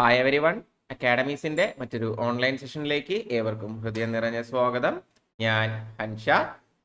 Hi every one അക്കാഡമീസിന്റെ മറ്റൊരു online സെഷനിലേക്ക് ഏവർക്കും ഹൃദയം നിറഞ്ഞ സ്വാഗതം. ഞാൻ ഹൻഷ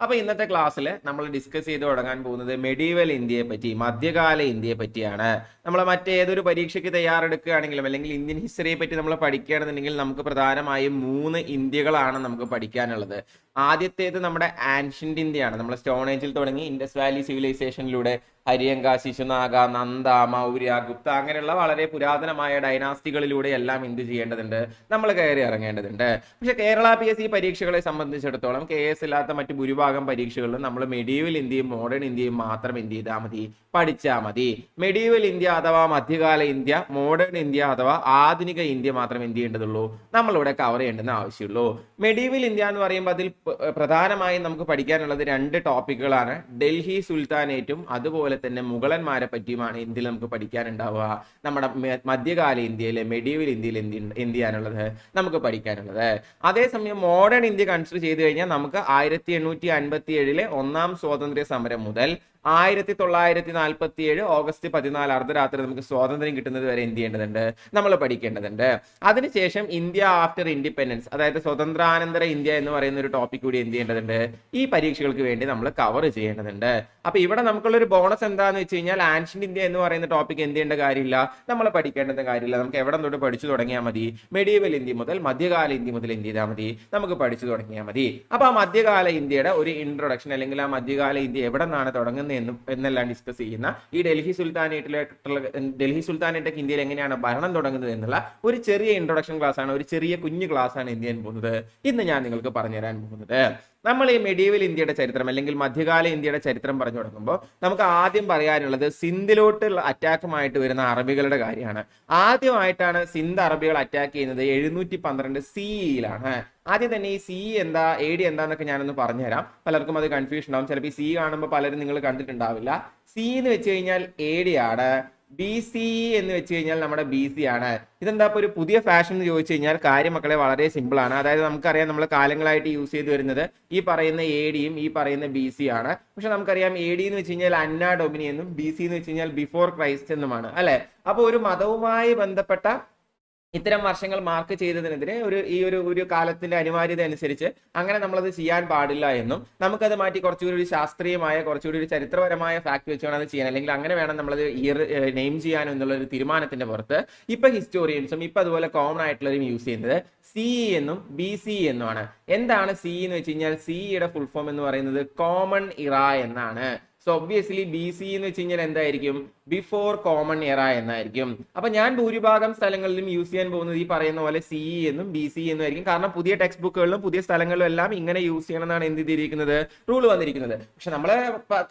അപ്പൊ ഇന്നത്തെ ക്ലാസ്സിൽ നമ്മൾ ഡിസ്കസ് ചെയ്ത് തുടങ്ങാൻ പോകുന്നത് മെഡീവൽ ഇന്ത്യയെ പറ്റി മധ്യകാല ഇന്ത്യയെ പറ്റിയാണ്. നമ്മൾ മറ്റേതൊരു പരീക്ഷയ്ക്ക് തയ്യാറെടുക്കുകയാണെങ്കിലും അല്ലെങ്കിൽ ഇന്ത്യൻ ഹിസ്റ്ററിയെ പറ്റി നമ്മൾ പഠിക്കുകയാണെന്നുണ്ടെങ്കിൽ നമുക്ക് പ്രധാനമായും മൂന്ന് ഇന്ത്യകളാണ് നമുക്ക് പഠിക്കാനുള്ളത്. ആദ്യത്തേത് നമ്മുടെ ആൻഷ്യന്റ് ഇന്ത്യയാണ്. നമ്മൾ സ്റ്റോൺ ഏജിൽ തുടങ്ങി ഇൻഡസ് വാലി സിവിലൈസേഷനിലൂടെ ഹരിയങ്ക ശിശുനാഗ നന്ദ മൗര്യ ഗുപ്ത അങ്ങനെയുള്ള വളരെ പുരാതനമായ ഡൈനാസ്റ്റികളിലൂടെ എല്ലാം എന്ത് ചെയ്യേണ്ടതുണ്ട്? നമ്മൾ കയറി ഇറങ്ങേണ്ടതുണ്ട്. പക്ഷെ കേരള പി എസ് സി പരീക്ഷകളെ സംബന്ധിച്ചിടത്തോളം കെ എസ് ഇല്ലാത്ത മറ്റ് ഭൂരിഭാഗം പരീക്ഷകളിലും നമ്മൾ മെഡീവൽ ഇന്ത്യയും മോഡേൺ ഇന്ത്യയും മാത്രം എന്ത് ചെയ്താൽ മതി? പഠിച്ചാൽ മതി. മെഡീവൽ ഇന്ത്യ അഥവാ മധ്യകാല ഇന്ത്യ മോഡേൺ ഇന്ത്യ അഥവാ ആധുനിക ഇന്ത്യ മാത്രം എന്ത് ചെയ്യേണ്ടതുള്ളൂ? നമ്മളിവിടെ കവർ ചെയ്യേണ്ടെന്ന് ആവശ്യമുള്ളൂ. മെഡീവൽ ഇന്ത്യ എന്ന് പറയുമ്പോൾ അതിൽ പ്രധാനമായും നമുക്ക് പഠിക്കാനുള്ളത് രണ്ട് ടോപ്പിക്കുകളാണ്. ഡൽഹി സുൽത്താനേറ്റും അതുപോലെ തന്നെ മുഗളന്മാരെ പറ്റിയുമാണ് ഇന്ത്യയിൽ നമുക്ക് പഠിക്കാനുണ്ടാവുക. നമ്മുടെ മധ്യകാല ഇന്ത്യയിലെ മെഡീവൽ ഇന്ത്യയിൽ എന്ത് ചെയ്യാനുള്ളത് നമുക്ക് പഠിക്കാനുള്ളത്. അതേസമയം മോഡേൺ ഇന്ത്യ കൺസിഡർ ചെയ്ത് കഴിഞ്ഞാൽ നമുക്ക് ആയിരത്തി എണ്ണൂറ്റി അൻപത്തി ഏഴിലെ ഒന്നാം സ്വാതന്ത്ര്യ സമരം മുതൽ ആയിരത്തി തൊള്ളായിരത്തി നാൽപ്പത്തി ഏഴ് ഓഗസ്റ്റ് പതിനാല് അർദ്ധരാത്രി നമുക്ക് സ്വാതന്ത്ര്യം കിട്ടുന്നത് വരെ എന്ത് ചെയ്യേണ്ടതുണ്ട്? നമ്മൾ പഠിക്കേണ്ടതുണ്ട്. അതിനുശേഷം ഇന്ത്യ ആഫ്റ്റർ ഇൻഡിപെൻഡൻസ് അതായത് സ്വതന്ത്രാനന്തര ഇന്ത്യ എന്ന് പറയുന്ന ഒരു ടോപ്പിക് കൂടി എന്ത് ചെയ്യേണ്ടതുണ്ട്? ഈ പരീക്ഷകൾക്ക് വേണ്ടി നമ്മൾ കവർ ചെയ്യേണ്ടതുണ്ട്. അപ്പൊ ഇവിടെ നമുക്കുള്ളൊരു ബോണസ് എന്താന്ന് വെച്ച് കഴിഞ്ഞാൽ ആൻഷ്യന്റ് ഇന്ത്യ എന്ന് പറയുന്ന ടോപ്പിക് എന്ത് ചെയ്യേണ്ട കാര്യമില്ല. നമ്മൾ പഠിക്കേണ്ടത് കാര്യമില്ല. നമുക്ക് എവിടെ തൊട്ട് പഠിച്ചു തുടങ്ങിയാൽ മതി. മെഡീവൽ ഇന്ത്യ മുതൽ മധ്യകാല ഇന്ത്യ മുതൽ എന്ത് ചെയ്താൽ മതി? നമുക്ക് പഠിച്ചു തുടങ്ങിയാൽ മതി. അപ്പൊ ആ മധ്യകാല ഇന്ത്യയുടെ ഒരു ഇൻട്രൊഡക്ഷൻ അല്ലെങ്കിൽ ആ മധ്യകാല ഇന്ത്യ എവിടെ നിന്നാണ് തുടങ്ങുന്നത് എന്നും എന്നെല്ലാം ഡിസ്കസ് ചെയ്യുന്ന ഈ ഡൽഹി സുൽത്താനേറ്റിലെ ഡൽഹി സുൽത്താനേറ്റൊക്കെ ഇന്ത്യയിൽ എങ്ങനെയാണ് ഭരണം തുടങ്ങുന്നത് എന്നുള്ള ഒരു ചെറിയ ഇൻട്രൊഡക്ഷൻ ക്ലാസ് ആണ് ഒരു ചെറിയ കുഞ്ഞു ക്ലാസ് ആണ് എന്ത് ചെയ്യാൻ പോകുന്നത്? ഇന്ന് ഞാൻ നിങ്ങൾക്ക് പറഞ്ഞു തരാൻ പോകുന്നത്. നമ്മൾ ഈ മെഡീവൽ ഇന്ത്യയുടെ ചരിത്രം അല്ലെങ്കിൽ മധ്യകാല ഇന്ത്യയുടെ ചരിത്രം പറഞ്ഞു തുടങ്ങുമ്പോൾ നമുക്ക് ആദ്യം പറയാനുള്ളത് സിന്ധിലോട്ടുള്ള അറ്റാക്കുമായിട്ട് വരുന്ന അറബികളുടെ കാര്യമാണ്. ആദ്യമായിട്ടാണ് സിന്ധ് അറബികൾ അറ്റാക്ക് ചെയ്യുന്നത് എഴുന്നൂറ്റി പന്ത്രണ്ട് സിഇയിലാണ് ആദ്യം തന്നെ ഈ സി എന്താ എ ഡി എന്താന്നൊക്കെ ഞാനൊന്ന് പറഞ്ഞുതരാം. പലർക്കും അത് കൺഫ്യൂഷൻ ആവും. ചിലപ്പോൾ ഈ സി കാണുമ്പോൾ പലരും നിങ്ങൾ കണ്ടിട്ടുണ്ടാവില്ല. സി എന്ന് വെച്ച് കഴിഞ്ഞാൽ എ ഡി ആണ്. ബി സി എന്ന് വെച്ച് കഴിഞ്ഞാൽ നമ്മുടെ ബി സി ആണ്. ഇതെന്താ ഇപ്പോൾ ഒരു പുതിയ ഫാഷൻ എന്ന് ചോദിച്ചു കഴിഞ്ഞാൽ കാര്യം മക്കളെ വളരെ സിമ്പിൾ ആണ്. അതായത് നമുക്കറിയാം നമ്മൾ കാലങ്ങളായിട്ട് യൂസ് ചെയ്ത് വരുന്നത് ഈ പറയുന്ന എ ഡിയും ഈ പറയുന്ന ബി സി ആണ്. പക്ഷെ നമുക്കറിയാം എ ഡി എന്ന് വെച്ച് കഴിഞ്ഞാൽ അന്ന ഡൊമിനി എന്നും ബി സി എന്ന് വെച്ച് കഴിഞ്ഞാൽ ബിഫോർ ക്രൈസ്റ്റ് എന്നുമാണ്. അല്ലെ? അപ്പോൾ ഒരു മതവുമായി ബന്ധപ്പെട്ട ഇത്തരം വർഷങ്ങൾ മാർക്ക് ചെയ്തതിനെതിരെ ഒരു ഈ ഒരു ഒരു കാലത്തിന്റെ അനിവാര്യത അനുസരിച്ച് അങ്ങനെ നമ്മളത് ചെയ്യാൻ പാടില്ല എന്നും നമുക്കത് മാറ്റി കുറച്ചുകൂടി ഒരു ശാസ്ത്രീയമായ കുറച്ചുകൂടി ഒരു ചരിത്രപരമായ ഫാക്ട് വെച്ച് വേണം അത് ചെയ്യാൻ. അല്ലെങ്കിൽ അങ്ങനെ വേണം നമ്മളത് ഇയർ നെയിം ചെയ്യാൻ എന്നുള്ള ഒരു തീരുമാനത്തിന്റെ പുറത്ത് ഇപ്പൊ ഹിസ്റ്റോറിയൻസും ഇപ്പൊ അതുപോലെ കോമൺ ആയിട്ടുള്ളവരും യൂസ് ചെയ്യുന്നത് സി എന്നും ബി സി എന്നുമാണ്. എന്താണ് സി എന്ന് വെച്ച് കഴിഞ്ഞാൽ സിയുടെ ഫുൾ ഫോം എന്ന് പറയുന്നത് കോമൺ ഇറ എന്നാണ്. സോ ഒബ്വിയസ്ലി ബി സി എന്ന് വെച്ച് കഴിഞ്ഞാൽ എന്തായിരിക്കും? ബിഫോർ കോമൺ എറ എന്നായിരിക്കും. അപ്പൊ ഞാൻ ഭൂരിഭാഗം സ്ഥലങ്ങളിലും യൂസ് ചെയ്യാൻ പോകുന്നത് ഈ പറയുന്ന പോലെ സി എന്നും ബി സി എന്നും ആയിരിക്കും. കാരണം പുതിയ ടെക്സ്റ്റ് ബുക്കുകളിലും പുതിയ സ്ഥലങ്ങളിലും എല്ലാം ഇങ്ങനെ യൂസ് ചെയ്യണം എന്നാണ് എന്ത് ചെയ്തിരിക്കുന്നത്? റൂൾ വന്നിരിക്കുന്നത്. പക്ഷെ നമ്മളെ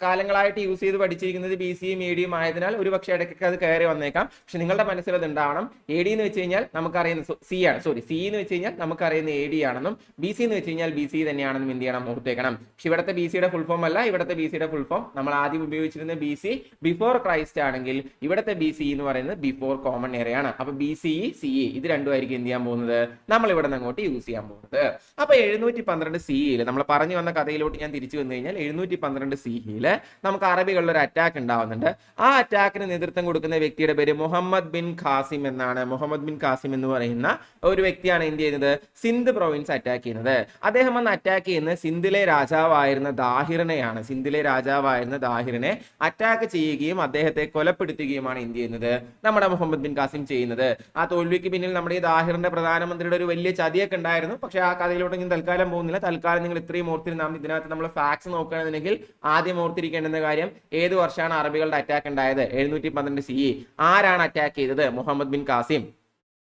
കാലങ്ങളായിട്ട് യൂസ് ചെയ്ത് പഠിച്ചിരിക്കുന്നത് ബി സി എ ഡിയും ആയതിനാൽ ഒരു പക്ഷേ ഇടയ്ക്കൊക്കെ അത് കയറി വന്നേക്കാം. പക്ഷെ നിങ്ങളുടെ മനസ്സിൽ അത് ഉണ്ടാവണം. എ ഡി എന്ന് വെച്ച് കഴിഞ്ഞാൽ നമുക്കറിയുന്ന സി ആണ്. സോറി സി എന്ന് വെച്ച് കഴിഞ്ഞാൽ നമുക്കറിയുന്ന എ ഡി ആണെന്നും ബി സി എന്ന് വെച്ച് കഴിഞ്ഞാൽ ബി സി തന്നെയാണെന്നും എന്ത് ചെയ്യണം? ഓർത്തേക്കണം പക്ഷെ ഇവിടുത്തെ ബി സിയുടെ ഫുൾ ഫോം അല്ല. ഇവിടുത്തെ ബി സിയുടെ ഫുൾ ഫോം നമ്മൾ ആദ്യം ഉപയോഗിച്ചിരുന്ന ബി സി ബിഫോർ ക്രൈസ്റ്റ് ആണെങ്കിൽ ഇവിടുത്തെ ബി സി എന്ന് പറയുന്നത് ബിഫോർ കോമൺ എറയാണ് അപ്പൊ ബി സി സി ഇത് രണ്ടുമായിരിക്കും എന്ത് ചെയ്യാൻ പോകുന്നത്? നമ്മൾ ഇവിടെ നിന്ന് അങ്ങോട്ട് യൂസ് ചെയ്യാൻ പോകുന്നത്. അപ്പൊ എഴുന്നൂറ്റി പന്ത്രണ്ട് സിയിൽ നമ്മൾ പറഞ്ഞു വന്ന കഥയിലോട്ട് ഞാൻ തിരിച്ചു വന്നു കഴിഞ്ഞാൽ എഴുന്നൂറ്റി പന്ത്രണ്ട് സിയിൽ നമുക്ക് അറബികളിൽ ഒരു അറ്റാക്ക് ഉണ്ടാവുന്നുണ്ട്. ആ അറ്റാക്കിന് നേതൃത്വം കൊടുക്കുന്ന വ്യക്തിയുടെ പേര് മുഹമ്മദ് ബിൻ ഖാസിം എന്നാണ്. മുഹമ്മദ് ബിൻ ഖാസിം എന്ന് പറയുന്ന ഒരു വ്യക്തിയാണ് എന്ത് ചെയ്യുന്നത്? സിന്ധ് പ്രൊവിൻസ് അറ്റാക്ക് ചെയ്യുന്നത്. അദ്ദേഹം അന്ന് അറ്റാക്ക് ചെയ്യുന്നത് സിന്ധിലെ രാജാവായിരുന്ന ദാഹിറിനെയാണ്. സിന്ധിലെ രാജാവായിരുന്ന ദാഹിറിനെ അറ്റാക്ക് ചെയ്യുകയും അദ്ദേഹത്തെ കൊലപ്പെടുത്തുകയുമാണ് എന്ത് ചെയ്യുന്നത്? നമ്മുടെ മുഹമ്മദ് ബിൻ കാസിം ചെയ്യുന്നത്. ആ തോൽവിക്ക് പിന്നിൽ നമ്മുടെ ഈ ദാഹിറിന്റെ പ്രധാനമന്ത്രിയുടെ ഒരു വലിയ ചതിയൊക്കെ ഉണ്ടായിരുന്നു. പക്ഷേ ആ കഥയിലോട്ട് ഞാൻ തൽക്കാലം പോകുന്നില്ല. തൽക്കാലം നിങ്ങൾ ഇത്രയും ഓർത്തിരുന്നാൽ. ഇതിനകത്ത് നമ്മൾ ഫാക്സ് നോക്കുകയാണെന്നുണ്ടെങ്കിൽ ആദ്യം ഓർത്തിരിക്കേണ്ടുന്ന കാര്യം ഏത് വർഷമാണ് അറബികളുടെ അറ്റാക്ക് ഉണ്ടായത്? എഴുന്നൂറ്റി പന്ത്രണ്ട് സി ആരാണ് അറ്റാക്ക് ചെയ്തത്? മുഹമ്മദ് ബിൻ ആ,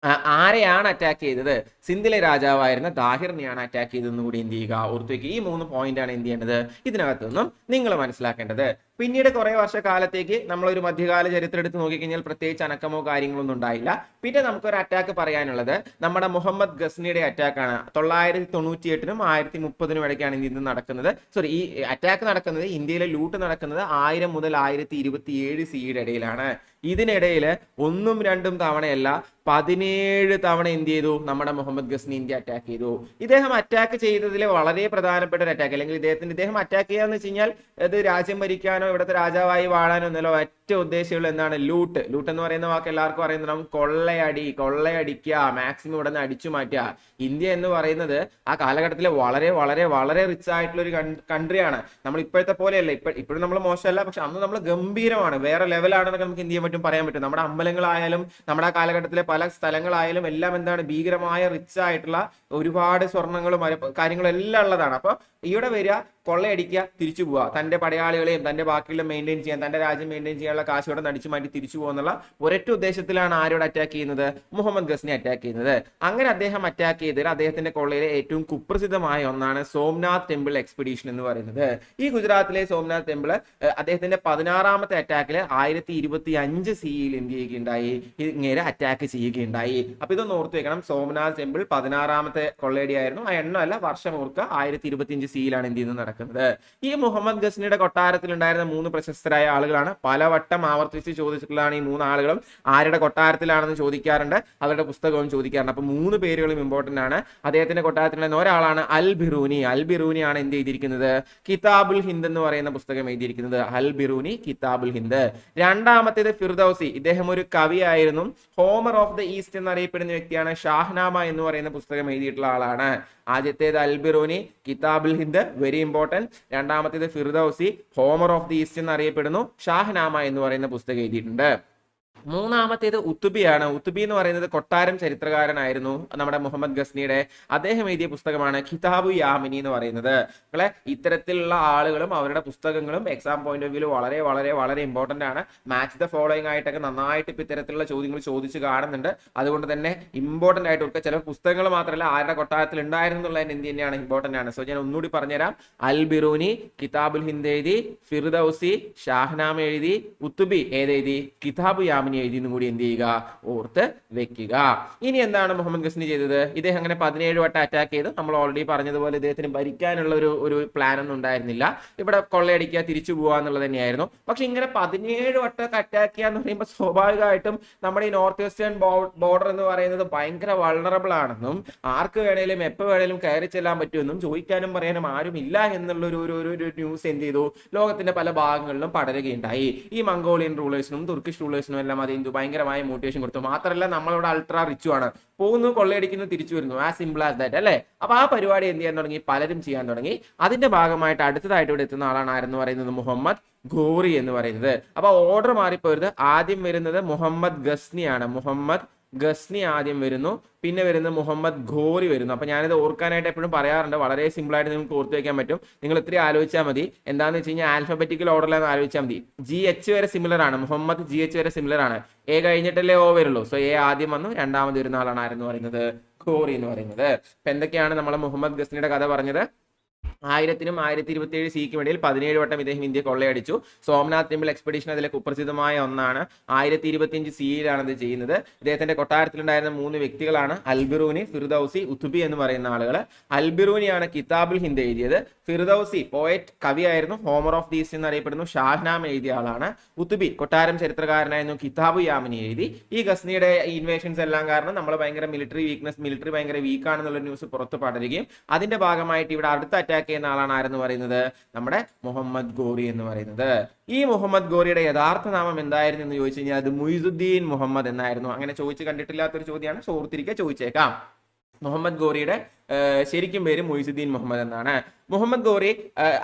ആരെയാണ് അറ്റാക്ക് ചെയ്തത്? സിന്ധിലെ രാജാവായിരുന്ന ദാഹിറിനെയാണ് അറ്റാക്ക് ചെയ്തതെന്ന് കൂടി എന്ത് ചെയ്യുക? ഓർത്തു വെക്കുക. ഈ മൂന്ന് പോയിന്റ് ആണ് എന്ത് ചെയ്യേണ്ടത്? ഇതിനകത്തൊന്നും നിങ്ങൾ മനസ്സിലാക്കേണ്ടത് പിന്നീട് കുറേ വർഷക്കാലത്തേക്ക് നമ്മളൊരു മധ്യകാല ചരിത്രം എടുത്ത് നോക്കിക്കഴിഞ്ഞാൽ പ്രത്യേകിച്ച് അനക്കമോ കാര്യങ്ങളൊന്നും ഉണ്ടായില്ല. പിന്നെ നമുക്കൊരു അറ്റാക്ക് പറയാനുള്ളത് നമ്മുടെ മുഹമ്മദ് ഗസ്നിയുടെ അറ്റാക്കാണ് തൊള്ളായിരത്തി തൊണ്ണൂറ്റി എട്ടിനും ആയിരത്തി മുപ്പതിനും ഇടയ്ക്കാണ് ഇന്ത്യ നടക്കുന്നത്. സോറി ഈ അറ്റാക്ക് നടക്കുന്നത് ഇന്ത്യയിലെ ലൂട്ട് നടക്കുന്നത് ആയിരം മുതൽ ആയിരത്തി ഇരുപത്തി ഏഴ് സിയുടെ ഇടയിലാണ്. ഇതിനിടയിൽ ഒന്നും രണ്ടും തവണയല്ല പതിനേഴ് തവണ എന്ത് ചെയ്തു? നമ്മുടെ മുഹമ്മദ് ഗസ്നി ഇന്ത്യ അറ്റാക്ക് ചെയ്തു. ഇദ്ദേഹം അറ്റാക്ക് ചെയ്തതിൽ വളരെ പ്രധാനപ്പെട്ട ഒരു അറ്റാക്ക് അല്ലെങ്കിൽ ഇദ്ദേഹത്തിന് ഇദ്ദേഹം അറ്റാക്ക് ചെയ്യാന്ന് വെച്ച് കഴിഞ്ഞാൽ അത് രാജ്യം ഭരിക്കാനോ ഇവിടുത്തെ രാജാവായി വാഴാനോ ഒരൊറ്റ ഉദ്ദേശമുള്ള എന്താണ്? ലൂട്ട്. ലൂട്ട് എന്ന് പറയുന്ന വാക്ക് എല്ലാവർക്കും അറിയുന്നുണ്ടാവും കൊള്ളയടി കൊള്ളയടിക്കുക മാക്സിമം ഇവിടെ നിന്ന് അടിച്ചു മാറ്റുക. ഇന്ത്യ എന്ന് പറയുന്നത് ആ കാലഘട്ടത്തിൽ വളരെ വളരെ വളരെ റിച്ച് ആയിട്ടുള്ള ഒരു കൺട്രിയാണ് നമ്മൾ ഇപ്പോഴത്തെ പോലെയല്ല. ഇപ്പൊ ഇപ്പോഴും നമ്മൾ മോശമല്ല. പക്ഷെ അന്ന് നമ്മൾ ഗംഭീരമാണ്. വേറെ ലെവലാണെന്നൊക്കെ നമുക്ക് ഇന്ത്യയെ പറ്റും പറയാൻ പറ്റും. നമ്മുടെ അമ്പലങ്ങളായാലും നമ്മുടെ ആ കാലഘട്ടത്തിലെ പല സ്ഥലങ്ങളായാലും എല്ലാം എന്താണ്? ഭീകരമായ റിച്ച് ആയിട്ടുള്ള ഒരുപാട് സ്വർണങ്ങളും കാര്യങ്ങളും എല്ലാം ഉള്ളതാണ്. അപ്പൊ ഇവിടെ വരിക കൊള്ളയടിക്കുക തിരിച്ചു പോവുക. തന്റെ പടയാളികളെയും തന്റെ ബാക്കിയുള്ള മെയിന്റെയിൻ ചെയ്യാൻ തന്റെ രാജ്യം മെയിന്റെയിൻ ചെയ്യാനുള്ള കാശ് ഇവിടെ നടിച്ചു മാറ്റി തിരിച്ചു പോകുന്നുള്ള ഒരൊറ്റ ഉദ്ദേശത്തിലാണ് ആരോട് അറ്റാക്ക് ചെയ്യുന്നത്? മുഹമ്മദ് ഗസ്നെ അറ്റാക്ക് ചെയ്യുന്നത്. അങ്ങനെ അദ്ദേഹം അറ്റാക്ക് ചെയ്തതിൽ അദ്ദേഹത്തിന്റെ കൊള്ളയിലെ ഏറ്റവും കുപ്രസിദ്ധമായ ഒന്നാണ് സോംനാഥ് ടെമ്പിൾ എക്സ്പെഡീഷൻ എന്ന് പറയുന്നത്. ഈ ഗുജറാത്തിലെ സോംനാഥ് ടെമ്പിൾ അദ്ദേഹത്തിന്റെ പതിനാറാമത്തെ അറ്റാക്കിൽ ആയിരത്തി ഇരുപത്തി അഞ്ച് സിയിൽ എന്ത് ചെയ്യുകയുണ്ടായി? ഇങ്ങനെ അറ്റാക്ക് ചെയ്യുകയുണ്ടായി. അപ്പൊ ഇതൊന്ന് ഓർത്ത് വെക്കണം. സോമനാഥ് ടെമ്പിൾ പതിനാറാമത്തെ കൊള്ളയടിയായിരുന്നു. ആ എണ്ണമല്ല വർഷം ഓർക്കുക. ആയിരത്തി ഇരുപത്തി അഞ്ച് സിയിലാണ് എന്ത് ചെയ്യുന്നത് നടക്കുന്നത്. ഈ മുഹമ്മദ് ഗസ്നിയുടെ കൊട്ടാരത്തിൽ ഉണ്ടായിരുന്ന മൂന്ന് പ്രശസ്തരായ ആളുകളാണ് പലവട്ടം ആവർത്തിച്ച് ചോദിച്ചിട്ടുള്ളതാണ് ഈ മൂന്ന് ആളുകളും ആരുടെ കൊട്ടാരത്തിലാണെന്ന് ചോദിക്കാറുണ്ട്. അവരുടെ പുസ്തകവും ചോദിക്കാറുണ്ട്. അപ്പൊ മൂന്ന് പേരുകളും ഇമ്പോർട്ടന്റ് ആണ്. അദ്ദേഹത്തിന്റെ കൊട്ടാരത്തിലെ ഒരാളാണ് അൽ ബിറൂനി. അൽ ബിറൂനി ആണ് എന്ത് ചെയ്തിരിക്കുന്നത്? കിതാബുൽ ഹിന്ദ് എന്ന് പറയുന്ന പുസ്തകം എഴുതിയിരിക്കുന്നത്. അൽ ബിറൂനി കിതാബുൽ ഹിന്ദ്. രണ്ടാമത്തേത് ഫിർദൌസി. ഇദ്ദേഹം ഒരു കവിയായിരുന്നു. ഹോമർ ഓഫ് ദ ഈസ്റ്റ് എന്നറിയപ്പെടുന്ന വ്യക്തിയാണ് ഷാഹ്നാമ എന്ന് പറയുന്ന പുസ്തകം എഴുതിയിട്ടുള്ള ആളാണ്. ആദ്യത്തേത് അൽബിറോനി കിതാബുൽ ഹിന്ദ് വെരി ഇമ്പോർട്ടന്റ് രണ്ടാമത്തേത് Firdausi Homer of the east എന്നറിയപ്പെടുന്നു ഷാഹ്നാമ എന്ന് പറയുന്ന പുസ്തകം എഴുതിയിട്ടുണ്ട്. മൂന്നാമത്തേത് ഉത്തുബിയാണ്. ഉത്തുബി എന്ന് പറയുന്നത് കൊട്ടാരം ചരിത്രകാരനായിരുന്നു നമ്മുടെ മുഹമ്മദ് ഗസ്നിയുടെ. അദ്ദേഹം എഴുതിയ പുസ്തകമാണ് ഖിതാബു യാമിനി എന്ന് പറയുന്നത്. മക്കളെ ഇത്തരത്തിലുള്ള ആളുകളും അവരുടെ പുസ്തകങ്ങളും എക്സാം പോയിന്റ് ഓഫ് വ്യൂ വളരെ വളരെ വളരെ ഇമ്പോർട്ടന്റ് ആണ്. മാച്ച് ദ ഫോളോയിങ് ആയിട്ടൊക്കെ നന്നായിട്ട് ഇപ്പൊ ഇത്തരത്തിലുള്ള ചോദ്യങ്ങൾ ചോദിച്ച് കാണുന്നുണ്ട്. അതുകൊണ്ട് തന്നെ ഇമ്പോർട്ടന്റ് ആയിട്ട് കൊടുക്കുക ചില പുസ്തകങ്ങൾ മാത്രമല്ല ആരുടെ കൊട്ടാരത്തിൽ ഉണ്ടായിരുന്നു എന്നുള്ളതിന് എന്ത് തന്നെയാണ് ഇമ്പോർട്ടന്റ് ആണ്. സോ ഞാൻ ഒന്നുകൂടി പറഞ്ഞുതരാം. അൽ ബിറൂനി കിതാബുൽ ഹിന്ദ് എഴുതി ഫിർദൌസി ഷാഹ്നാമ എഴുതി ഉത്തുബി ഏതെഴുതി? കിതാബു യാമിനി എഴുതി എന്നും കൂടി എന്ത് ചെയ്യുക? ഓർത്ത് വെക്കുക. ഇനി എന്താണ് മുഹമ്മദ് ഗസ്നി ചെയ്തത്? ഇദ്ദേഹം അങ്ങനെ പതിനേഴ് വട്ടം അറ്റാക്ക് ചെയ്ത്. നമ്മൾ ഓൾറെഡി പറഞ്ഞതുപോലെ ഇദ്ദേഹത്തിന് ഭരിക്കാനുള്ള ഒരു ഒരു പ്ലാൻ ഒന്നും ഉണ്ടായിരുന്നില്ല. ഇവിടെ കൊള്ളയടിക്കുക തിരിച്ചു പോവുക എന്നുള്ളത് തന്നെയായിരുന്നു. പക്ഷെ ഇങ്ങനെ പതിനേഴ് വട്ടം അറ്റാക്ക് ചെയ്യുക എന്ന് പറയുമ്പോൾ സ്വാഭാവികമായിട്ടും നമ്മുടെ ഈ നോർത്ത് വെസ്റ്റേൺ ബോർഡർ എന്ന് പറയുന്നത് ഭയങ്കര വൾണറബിൾ ആണെന്നും ആർക്ക് വേണേലും എപ്പോൾ വേണേലും കയറി ചെല്ലാൻ പറ്റുമെന്നും ചോദിക്കാനും പറയാനും ആരും ഇല്ല എന്നുള്ള ഒരു- ഒരു ന്യൂസ് എന്ത് ചെയ്തു? ലോകത്തിന്റെ പല ഭാഗങ്ങളിലും പടരുകയുണ്ടായി. ഈ മംഗോളിയൻ റൂളേഴ്സിനും തുർക്കിഷ് റൂളേഴ്സിനും എല്ലാം അത് എന്തു? ഭയങ്കരമായ മോട്ടിവേഷൻ കൊടുത്തു. മാത്രമല്ല നമ്മളിവിടെ അൾട്രാ റിച്ചു ആണ്. പോകുന്നു കൊള്ളയടിക്കുന്നു തിരിച്ചു വരുന്നു. ആ സിമ്പിൾ ആസ് ദാറ്റ് അല്ലേ? അപ്പൊ ആ പരിപാടി എന്ത് ചെയ്യാൻ തുടങ്ങി? പലരും ചെയ്യാൻ തുടങ്ങി. അതിന്റെ ഭാഗമായിട്ട് അടുത്തതായിട്ട് ഇവിടെ എത്തുന്ന ആളാണ് ആരെന്ന് പറയുന്നത്? മുഹമ്മദ് ഘോറി എന്ന് പറയുന്നത്. അപ്പൊ ഓർഡർ മാറിപ്പോയത് ആദ്യം വരുന്നത് മുഹമ്മദ് ഗസ്നിയാണ്. മുഹമ്മദ് ഗസ്നി ആദ്യം വരുന്നു പിന്നെ വരുന്നത് മുഹമ്മദ് ഘോറി വരുന്നു. അപ്പൊ ഞാനിത് ഓർക്കാനായിട്ട് എപ്പോഴും പറയാറുണ്ട് വളരെ സിമ്പിൾ ആയിട്ട് നിങ്ങൾക്ക് ഓർത്ത് വയ്ക്കാൻ പറ്റും. നിങ്ങൾ ഇത്രയും ആലോചിച്ചാൽ മതി. എന്താണെന്ന് വെച്ച് കഴിഞ്ഞാൽ ആൽഫബറ്റിക്കൽ ഓർഡറിലാന്ന് ആലോചിച്ചാൽ മതി. ജി എച്ച് വരെ സിമിലർ ആണ്. മുഹമ്മദ് ജി എച്ച് വരെ സിമിലർ ആണ്. എ കഴിഞ്ഞിട്ടല്ലേ ഓ വരുള്ളൂ. സോ എ ആദ്യം വന്നു രണ്ടാമത് വരുന്ന ആളാണ് ആരെന്ന് പറയുന്നത്? ഘോറി എന്ന് പറയുന്നത്. അപ്പൊ എന്തൊക്കെയാണ് നമ്മളെ മുഹമ്മദ് ഗസ്നിയുടെ കഥ പറഞ്ഞത്? ആയിരത്തിനും ആയിരത്തി ഇരുപത്തി ഏഴ് സിക്കും ഇടയിൽ പതിനേഴ് വട്ടം ഇദ്ദേഹം ഇന്ത്യ കൊള്ളയടിച്ചു. സോമനാഥ് ടെമ്പിൾ എക്സ്പെഡീഷൻ അതിലെ കുപ്രസിദ്ധമായ ഒന്നാണ്. ആയിരത്തി ഇരുപത്തിയഞ്ച് സിയിലാണ് ഇത് ചെയ്യുന്നത്. ഇദ്ദേഹത്തിന്റെ കൊട്ടാരത്തിലുണ്ടായിരുന്ന മൂന്ന് വ്യക്തികളാണ് അൽബിറൂനി ഫിർദൌസി ഉത്തുബി എന്ന് പറയുന്ന ആളുകൾ അൽബിറൂനിയാണ് കിതാബുൽ ഹിന്ദ് എഴുതിയത്. ഫിർദൌസി പോയറ്റ് കവിയായിരുന്നു. ഹോമർ ഓഫ് ദീസ് എന്നറിയപ്പെടുന്നു. ഷാഹ്നാം എഴുതിയ ആളാണ്. ഉത്തുബി കൊട്ടാരം ചരിത്രകാരനായിരുന്നു. കിതാബു യാമിനി എഴുതി. ഈ ഗസ്നിയുടെ ഇൻവേഷൻസ് എല്ലാം കാരണം നമ്മൾ ഭയങ്കര മിലിറ്ററി വീക്ക്നെസ് മിലിറ്ററി ഭയങ്കര വീക്കാണെന്നുള്ള ന്യൂസ് പുറത്ത് പടരുകയും അതിന്റെ ഭാഗമായിട്ട് ഇവിടെ അടുത്ത അറ്റാക്ക് ചെയ്യുന്ന ആളാണ് ആരെന്ന് പറയുന്നത്? നമ്മുടെ മുഹമ്മദ് ഗോറി എന്ന് പറയുന്നത്. ഈ മുഹമ്മദ് ഗോറിയുടെ യഥാർത്ഥ നാമം എന്തായിരുന്നു എന്ന് ചോദിച്ചു കഴിഞ്ഞാൽ അത് മുയിസുദ്ദീൻ മുഹമ്മദ് എന്നായിരുന്നു. അങ്ങനെ ചോദിച്ചു കണ്ടിട്ടില്ലാത്തൊരു ചോദ്യമാണ് സുഹൃത്തിരിക്കെ ചോദിച്ചേക്കാം. മുഹമ്മദ് ഗോറിയുടെ ശരിക്കും പേര് മൊയ്സുദ്ദീൻ മുഹമ്മദ് എന്നാണ്. മുഹമ്മദ് ഗോറി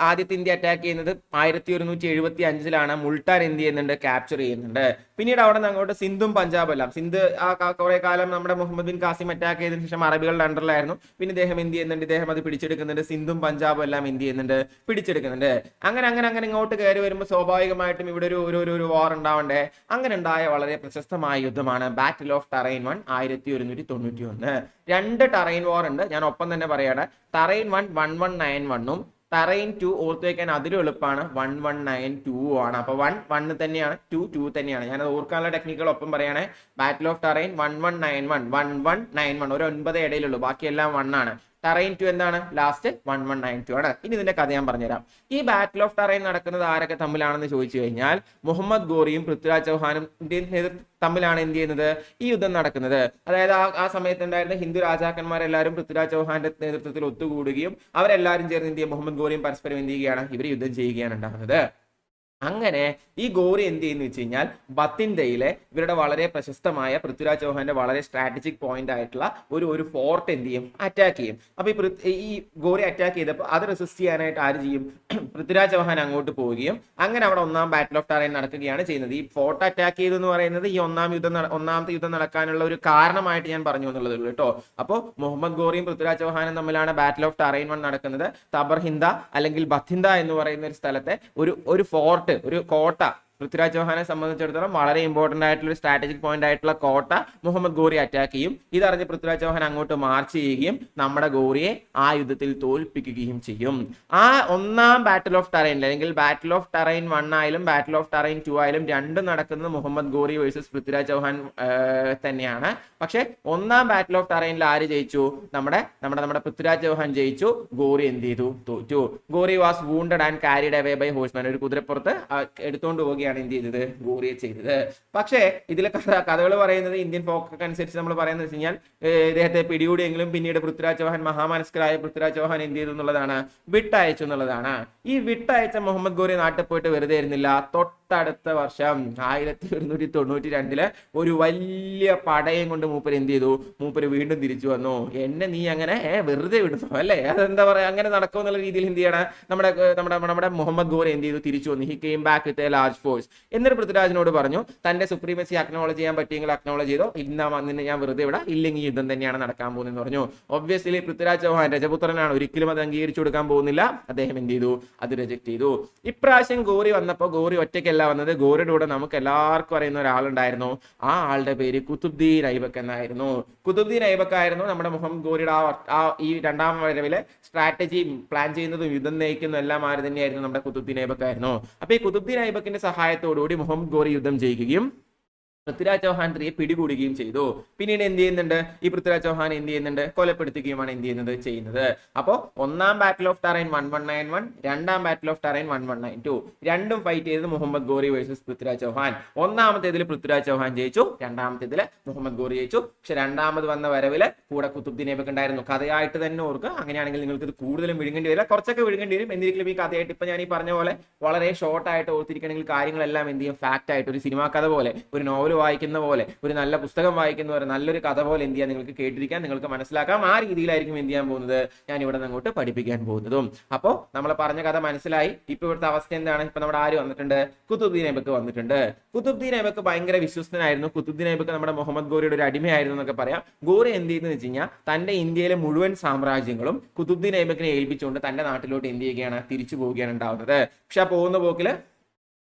ആദ്യത്തെ ഇന്ത്യ അറ്റാക്ക് ചെയ്യുന്നത് ആയിരത്തി ഒരുന്നൂറ്റി എഴുപത്തി അഞ്ചിലാണ് മുൾട്ടാൻ ഇന്ത്യ ചെയ്യുന്നുണ്ട്? ക്യാപ്ചർ ചെയ്യുന്നുണ്ട്. പിന്നീട് അവിടെ നിന്ന് അങ്ങോട്ട് സിന്ധും പഞ്ചാബ് എല്ലാം. സിന്ധ് ആ കുറെ കാലം നമ്മുടെ മുഹമ്മദ് ബിൻ കാസിം അറ്റാക്ക് ചെയ്തതിനു ശേഷം അറബികളുടെ അണ്ടറിലായിരുന്നു പിന്നെ ഇദ്ദേഹം ഇന്ത്യ ചെയ്യുന്നുണ്ട്? ഇദ്ദേഹം അത് പിടിച്ചെടുക്കുന്നുണ്ട്. സിന്ധും പഞ്ചാബും എല്ലാം ഇന്ത്യ ചെയ്യുന്നുണ്ട്? പിടിച്ചെടുക്കുന്നുണ്ട്. അങ്ങനെ അങ്ങനെ അങ്ങനെ ഇങ്ങോട്ട് കയറി വരുമ്പോൾ സ്വാഭാവികമായിട്ടും ഇവിടെ ഒരു ഒരു ഒരു വാർ ഉണ്ടാവണ്ടേ? അങ്ങനെ ഉണ്ടായ വളരെ പ്രശസ്തമായ യുദ്ധമാണ് ബാറ്റിൽ ഓഫ് ടറൈൻ വൺ ആയിരത്തി ഒരുന്നൂറ്റി തൊണ്ണൂറ്റി ഒന്ന് രണ്ട് ടറൈൻ വാർ ഉണ്ട്. ഞാൻ ഒപ്പം തന്നെ പറയാണ് Tarain one one one nine വണ്ണും തറൈൻ ടു ഓർത്ത് വെക്കാൻ അതിലും എളുപ്പമാണ് വൺ വൺ നയൻ ടു ആണ്. അപ്പൊ വൺ വൺ തന്നെയാണ് ടു ടു തന്നെയാണ്. ഞാനത് ഓർക്കാനുള്ള ടെക്നിക്കുകൾ ഒപ്പം പറയുകയാണെ battle of Tarain one one nine one one one nine one ഒരു ഒൻപത് ഇടയിലുള്ളൂ. ബാക്കിയെല്ലാം വൺ ആണ്. ടറൈൻ ടു എന്താണ്? Last one one nine two ആണ്. ഇനി ഇതിന്റെ കഥ ഞാൻ പറഞ്ഞുതരാം. ഈ ബാറ്റിൽ ഓഫ് ടറൈൻ നടക്കുന്നത് ആരൊക്കെ തമ്മിലാണെന്ന് ചോദിച്ചു കഴിഞ്ഞാൽ മുഹമ്മദ് ഗോറിയും പൃഥ്വിരാജ് ചൗഹാനും ഇന്ത്യൻ തമ്മിലാണ് എന്ത് ചെയ്യുന്നത്? ഈ യുദ്ധം നടക്കുന്നത്. അതായത് ആ ആ സമയത്ത് ഉണ്ടായിരുന്ന ഹിന്ദു രാജാക്കന്മാരെല്ലാവരും പൃഥ്വിരാജ് ചൗഹാന്റെ നേതൃത്വത്തിൽ ഒത്തുകൂടുകയും അവരെല്ലാവരും ചേർന്ന് ഇന്ത്യ മുഹമ്മദ് ഗോറിയും പരസ്പരം എന്ത് ചെയ്യുകയാണ്? ഇവർ യുദ്ധം ചെയ്യുകയാണ് ഉണ്ടാകുന്നത്. അങ്ങനെ ഈ ഗോറി എന്ത് ചെയ്യുന്നു വെച്ച് കഴിഞ്ഞാൽ ബത്തിൻഡയിലെ ഇവരുടെ വളരെ പ്രശസ്തമായ പൃഥ്വിരാജ് ചൗഹാന്റെ വളരെ സ്ട്രാറ്റജിക് പോയിന്റ് ആയിട്ടുള്ള ഒരു ഒരു ഫോർട്ട് എന്ത് ചെയ്യും? അറ്റാക്ക് ചെയ്യും. അപ്പൊ ഈ ഈ ഗോറി അറ്റാക്ക് ചെയ്തപ്പോൾ അത് റെസിസ്റ്റ് ചെയ്യാനായിട്ട് ആര് ചെയ്യും? പൃഥ്വിരാജ് ചൗഹാൻ അങ്ങോട്ട് പോവുകയും അങ്ങനെ അവിടെ ഒന്നാം ബാറ്റിൽ ഓഫ് ടറൈൻ നടക്കുകയാണ് ചെയ്യുന്നത്. ഈ ഫോർട്ട് അറ്റാക്ക് ചെയ്തു എന്ന് പറയുന്നത് ഈ ഒന്നാം യുദ്ധം ഒന്നാമത്തെ യുദ്ധം നടക്കാനുള്ള ഒരു കാരണമായിട്ട് ഞാൻ പറഞ്ഞു എന്നുള്ളത് കേട്ടോ. അപ്പോൾ മുഹമ്മദ് ഗോറിയും പൃഥ്വിരാജ് ചൗഹാനും തമ്മിലാണ് ബാറ്റിൽ ഓഫ് ടറൈൻ വൺ നടക്കുന്നത്. തബർഹിന്ദ അല്ലെങ്കിൽ ബത്തിന്ദ എന്ന് പറയുന്ന ഒരു സ്ഥലത്തെ ഒരു ഒരു ഫോർട്ട് ഒരു കോട്ട. പൃഥ്വിരാജ് ചൗഹാനെ സംബന്ധിച്ചിടത്തോളം വളരെ ഇമ്പോർട്ടന്റ് ആയിട്ടുള്ള ഒരു സ്ട്രാറ്റജിക് പോയിന്റ് ആയിട്ടുള്ള കോട്ട മുഹമ്മദ് ഗോറി അറ്റാക്ക് ചെയ്യും. ഇതറിഞ്ഞ് പൃഥ്വിരാജ് ചൗഹാൻ അങ്ങോട്ട് മാർച്ച് ചെയ്യുകയും നമ്മുടെ ഗോറിയെ ആ യുദ്ധത്തിൽ തോൽപ്പിക്കുകയും ചെയ്യും. ആ ഒന്നാം ബാറ്റിൽ ഓഫ് ടറൈൻ അല്ലെങ്കിൽ ബാറ്റിൽ ഓഫ് ടറൈൻ വൺ ആയാലും ബാറ്റിൽ ഓഫ് ടറൈൻ ടു ആയാലും രണ്ടും നടക്കുന്നത് മുഹമ്മദ് ഗോറി വേഴ്സസ് പൃഥ്വിരാജ് ചൗഹാൻ തന്നെയാണ്. പക്ഷെ ഒന്നാം ബാറ്റിൽ ഓഫ് ടറൈനിൽ ആര് ജയിച്ചു? നമ്മുടെ നമ്മുടെ നമ്മുടെ പൃഥ്വിരാജ് ചൗഹാൻ ജയിച്ചു. ഗോറി എന്ത് ചെയ്തു? തോറ്റു. Ghori was wounded and carried away by horseman ഒരു കുതിരപ്പുറത്ത് എടുത്തുകൊണ്ട് പോവുകയാണ്. എന്ത് ചെയ്തത്? ഗോറിയെ ചെയ്തത്. പക്ഷേ ഇതിലെ കഥ കഥകൾ പറയുന്നത് ഇന്ത്യൻ പോക്കൊക്കെ അനുസരിച്ച് നമ്മൾ പറയുന്നത് വെച്ച് കഴിഞ്ഞാൽ ഇദ്ദേഹത്തെ പിടികൂടിയെങ്കിലും പിന്നീട് പൃഥ്വിരാജ് ചൗഹാൻ മഹാമനസ്കരായ പൃഥ്വിരാജ് ചൗഹാൻ എന്ത് ചെയ്തു എന്നുള്ളതാണ് വിട്ടയച്ചു എന്നുള്ളതാണ്. ഈ വിട്ടയച്ച മുഹമ്മദ് ഗോറി നാട്ടിൽ പോയിട്ട് വെറുതെ ഇരുന്നില്ല. തൊട്ടടുത്ത വർഷം ആയിരത്തി ഒരുന്നൂറ്റി തൊണ്ണൂറ്റി രണ്ടിൽ ഒരു വലിയ പടയം കൊണ്ട് മൂപ്പര് എന്ത് ചെയ്തു മൂപ്പര് വീണ്ടും തിരിച്ചു വന്നു. എന്നെ നീ അങ്ങനെ വെറുതെ വിടുന്നു? അല്ലേ? അതെന്താ പറയാ? അങ്ങനെ നടക്കും എന്നുള്ള രീതിയിൽ എന്ത് ചെയ്യണം? നമ്മുടെ നമ്മുടെ നമ്മുടെ മുഹമ്മദ് ഗോർ എന്ത് ചെയ്തു? തിരിച്ചു വന്നു. He came back with a large force എന്നിട്ട് പൃഥ്വിരാജിനോട് പറഞ്ഞു തന്റെ സുപ്രീമസി അക്നോളജ് ചെയ്യാൻ പറ്റിയെങ്കിൽ അക്നോളജ് ചെയ്തോ? ഇന്ന നിന്നെ ഞാൻ വെറുതെ വിടാം. ഇല്ലെങ്കിൽ യുദ്ധം തന്നെയാണ് നടക്കാൻ പോകുന്നതെന്ന് പറഞ്ഞു. ഒബ്വിയസ്ലി പൃഥ്വിരാജ് ചൗഹാൻ രജപുത്രനാണ്. ഒരിക്കലും അത് അംഗീകരിച്ചു കൊടുക്കാൻ പോകുന്നില്ല. അദ്ദേഹം എന്ത് ചെയ്തു? അത് റിജക്ട് ചെയ്തു. ഇപ്രാവശ്യം ഗോറി വന്നപ്പോൾ ഗോറി ഒറ്റയ്ക്കല്ല വന്നത്? ഗോറിയുടെ കൂടെ നമുക്ക് എല്ലാവർക്കും അറിയുന്ന ഒരാളുണ്ടായിരുന്നു. ആ ആളുടെ പേര് കുതുബ്ദീൻ ഐബക്ക് എന്നായിരുന്നു. കുതുബ്ദീൻ ഐബക്ക് ആയിരുന്നു നമ്മുടെ മുഹമ്മദ് ഗോറിയുടെ ആ ഈ രണ്ടാം വരവിലെ സ്ട്രാറ്റജി പ്ലാൻ ചെയ്യുന്നതും യുദ്ധം നയിക്കുന്നതും എല്ലാം ആര് തന്നെയായിരുന്നു? നമ്മുടെ കുതുബ്ദീൻ ഐബക്ക് ആയിരുന്നു അപ്പൊ ഈ കുതുബ്ദീൻ ഐബക്കിന്റെ സഹായത്തോടുകൂടി മുഹമ്മദ് ഗോറി യുദ്ധം ജയിക്കുകയും പൃഥ്വിരാജ് ചൗഹാൻ സ്ത്രീയെ പിടികൂടുകയും ചെയ്തു. പിന്നീട് എന്ത് ചെയ്യുന്നുണ്ട്? ഈ പൃഥ്വിരാജ് ചൗഹാൻ എന്ത് ചെയ്യുന്നുണ്ട്? കൊലപ്പെടുത്തുകയുമാണ് എന്ത് ചെയ്യുന്നത്? ചെയ്യുന്നത്. അപ്പോൾ ഒന്നാം battle of Tarain one one nine one രണ്ടാം battle of Tarain one one nine two രണ്ടും ഫൈറ്റ് ചെയ്തത് മുഹമ്മദ് ഗോറി വേഴ്സസ് പൃഥ്വിരാജ് ചൗഹാൻ. ഒന്നാമത്തേതിൽ പൃഥ്വിരാജ് ചൗഹാൻ ജയിച്ചു. രണ്ടാമത്തേതിൽ മുഹമ്മദ് ഗോറി ജയിച്ചു. പക്ഷെ രണ്ടാമത് വന്ന വരവിൽ കൂടെ കുത്തുബ്ദീൻ ഉണ്ടായിരുന്നു. കഥയായിട്ട് തന്നെ ഓർക്കുക അങ്ങനെയാണെങ്കിൽ നിങ്ങൾക്ക് ഇത് കൂടുതലും വിഴുങ്ങേണ്ടി വരില്ല. കുറച്ചൊക്കെ വിഴുങ്ങേണ്ടി വരും. എന്തിരിക്കലും ഈ കഥയായിട്ട് ഇപ്പൊ ഞാൻ ഈ പറഞ്ഞ പോലെ വളരെ ഷോർട്ടായിട്ട് ഓർത്തിരിക്കണമെങ്കിൽ കാര്യങ്ങളെല്ലാം എന്ത് ചെയ്യും? ഫാക്റ്റ് ആയിട്ട്. ഒരു സിനിമാ കഥ പോലെ. ഒരു നോവൽ വായിക്കുന്ന പോലെ ഒരു നല്ല പുസ്തകം വായിക്കുന്ന പോലെ നല്ലൊരു കഥ പോലെ എന്ത് ചെയ്യാൻ നിങ്ങൾക്ക് കേട്ടിരിക്കാൻ നിങ്ങൾക്ക് മനസ്സിലാക്കാം. ആ രീതിയിലായിരിക്കും എന്ത് ചെയ്യാൻ പോകുന്നത്? ഞാൻ ഇവിടെ നിന്ന് അങ്ങോട്ട് പഠിപ്പിക്കാൻ പോകുന്നതും. അപ്പോൾ നമ്മൾ പറഞ്ഞ കഥ മനസ്സിലായി. ഇപ്പൊ ഇവിടുത്തെ അവസ്ഥ എന്താണ്? ഇപ്പൊ നമ്മുടെ ആര് വന്നിട്ടുണ്ട്? കുത്തുബ്ദീൻ ഐബക്ക് വന്നിട്ടുണ്ട്. കുത്തുബ്ദീൻ ഐബക്ക് ഭയങ്കര വിശ്വസ്തനായിരുന്നു. കുത്തുബ്ദീൻ ഐബക്ക് നമ്മുടെ മുഹമ്മദ് ഗോറിയുടെ ഒരു അടിമയായിരുന്നു എന്നൊക്കെ പറയാം. ഗോറി എന്ത് ചെയ്തെന്ന് വെച്ച് കഴിഞ്ഞാൽ തന്റെ ഇന്ത്യയിലെ മുഴുവൻ സാമ്രാജ്യങ്ങളും കുത്തുബ്ദീൻ ഐബക്കിനെ ഏൽപ്പിച്ചുകൊണ്ട് തന്റെ നാട്ടിലോട്ട് എന്ത് ചെയ്യുകയാണ്? തിരിച്ചു പോവുകയാണ് ഉണ്ടാവുന്നത്. പക്ഷെ ആ പോകുന്ന പോക്കിൽ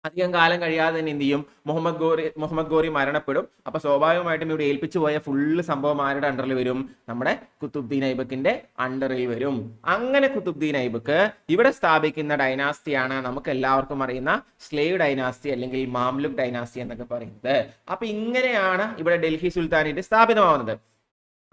അധികം കാലം കഴിയാതെ തന്നെ എന്ത് ചെയ്യും? മുഹമ്മദ് ഗോറി മുഹമ്മദ് ഗോറി മരണപ്പെടും. അപ്പൊ സ്വാഭാവികമായിട്ടും ഇവിടെ ഏൽപ്പിച്ചു പോയ ഫുള്ള് സംഭവം ആരുടെ അണ്ടറിൽ വരും? നമ്മുടെ കുത്തുബ്ദീൻ ഐബക്കിന്റെ അണ്ടറിൽ വരും. അങ്ങനെ കുത്തുബ്ദീൻ ഐബക്ക് ഇവിടെ സ്ഥാപിക്കുന്ന ഡൈനാസ്റ്റിയാണ് നമുക്ക് എല്ലാവർക്കും അറിയുന്ന സ്ലേവ് ഡൈനാസ്റ്റി അല്ലെങ്കിൽ മാംലുക് ഡൈനാസ്റ്റി എന്നൊക്കെ പറയുന്നത്. അപ്പൊ ഇങ്ങനെയാണ് ഇവിടെ ഡൽഹി സുൽത്താനേറ്റ് സ്ഥാപിതമാവുന്നത്.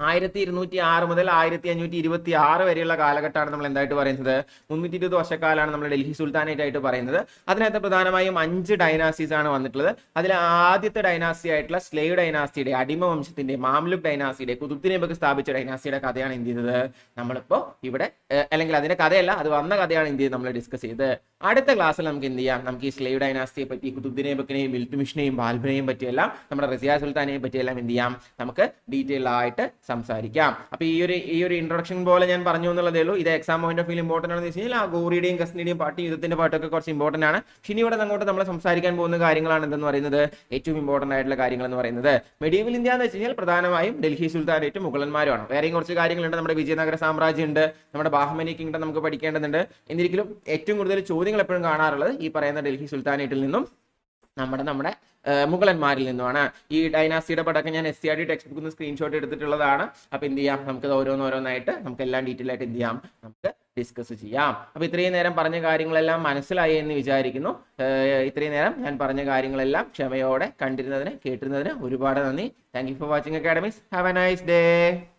ആയിരത്തി ഇരുന്നൂറ്റി ആറ് മുതൽ ആയിരത്തി അഞ്ഞൂറ്റി ഇരുപത്തി ആറ് വരെയുള്ള കാലഘട്ടമാണ് നമ്മൾ എന്തായിട്ട് പറയുന്നത്. മുന്നൂറ്റി ഇരുപത് വർഷക്കാലമാണ് നമ്മൾ ഡൽഹി സുൽത്താനേറ്റ് ആയിട്ട് പറയുന്നത്. അതിനകത്ത് പ്രധാനമായും അഞ്ച് ഡൈനാസീസ് ആണ് വന്നിട്ടുള്ളത്. അതിൽ ആദ്യത്തെ ഡൈനാസി ആയിട്ടുള്ള സ്ലേവ് ഡൈനാസിയുടെ അടിമ വംശത്തിന്റെ മാംലുക് ഡൈനാസ്റ്റിയുടെ കുതുബ്ദിനെബക്ക് സ്ഥാപിച്ച ഡൈനാസിയുടെ കഥയാണ് എന്ത് ചെയ്തത്? നമ്മളിപ്പോ ഇവിടെ അല്ലെങ്കിൽ അതിന്റെ കഥയല്ല അത് വന്ന കഥയാണ് എന്ത് ചെയ്ത് നമ്മൾ ഡിസ്കസ് ചെയ്തത്. അടുത്ത ക്ലാസ്സിൽ നമുക്ക് എന്ത് ചെയ്യാം? നമുക്ക് ഈ സ്ലേവ് ഡൈനാസിയെ പറ്റി കുതുബ്ദിനെബക്കിനെയും വിൽത്തുമിഷിനെയും ബാൽബിനെയും പറ്റിയെല്ലാം നമ്മുടെ റസിയ സുൽത്താനെയും പറ്റിയെല്ലാം എന്ത് ചെയ്യാം? നമുക്ക് ഡീറ്റെയിൽ ആയിട്ട് സംസാരിക്കാം. അപ്പൊ ഈ ഒരു ഈ ഒരു ഇൻട്രൊഡക്ഷൻ പോലെ ഞാൻ പറഞ്ഞു എന്നുള്ളതേ ഉള്ളൂ. ഇത് exam point of view important ആണെന്ന് വെച്ച് കഴിഞ്ഞാൽ ആ ഗോറിയുടെയും കസ്നിയുടെയും പാട്ടും യുദ്ധത്തിന്റെ പാട്ടൊക്കെ കുറച്ച് ഇമ്പോർട്ടന്റ് ആണ്. ഇനി ഇവിടെ അങ്ങോട്ട് നമ്മൾ സംസാരിക്കാൻ പോകുന്ന കാര്യങ്ങളാണ് എന്തെന്ന് പറയുന്നത്? ഏറ്റവും ഇമ്പോർട്ടന്റ് ആയിട്ടുള്ള കാര്യങ്ങൾ എന്ന് പറയുന്നത്. മെഡീവൽ ഇന്ത്യ എന്ന് വെച്ച് കഴിഞ്ഞാൽ പ്രധാനമായും ഡൽഹി സുൽത്താനേറ്റും മുഗളന്മാരുമാണ്. വേറെയും കുറച്ച് കാര്യങ്ങളുണ്ട്. നമ്മുടെ വിജയനഗര സാമ്രാജ്യം ഉണ്ട് നമ്മുടെ ബാഹ്മനി കിങ്ഡം നമുക്ക് പഠിക്കേണ്ടതുണ്ട്. എന്നിരിക്കലും ഏറ്റവും കൂടുതൽ ചോദ്യങ്ങൾ എപ്പോഴും കാണാറുള്ളത് ഈ പറയുന്ന ഡൽഹി സുൽത്താനേറ്റിൽ നിന്നും നമ്മുടെ നമ്മുടെ മുഗളന്മാരിൽ നിന്നുമാണ്. ഈ ഡൈനാസിയുടെ പടക്കം ഞാൻ S C R D text ബുക്കിൽ നിന്ന് സ്ക്രീൻഷോട്ട് എടുത്തിട്ടുള്ളതാണ്. അപ്പൊ എന്ത് ചെയ്യാം? നമുക്ക് ഓരോന്നോരോന്നായിട്ട് നമുക്ക് എല്ലാം ഡീറ്റെയിൽ ആയിട്ട് എന്ത് ചെയ്യാം? നമുക്ക് ഡിസ്കസ് ചെയ്യാം. അപ്പൊ ഇത്രയും നേരം പറഞ്ഞ കാര്യങ്ങളെല്ലാം മനസ്സിലായി എന്ന് വിചാരിക്കുന്നു. ഇത്രയും നേരം ഞാൻ പറഞ്ഞ കാര്യങ്ങളെല്ലാം ക്ഷമയോടെ കണ്ടിരുന്നതിന് കേട്ടിരുന്നതിന് ഒരുപാട് നന്ദി. Thank you for watching academies have a nice day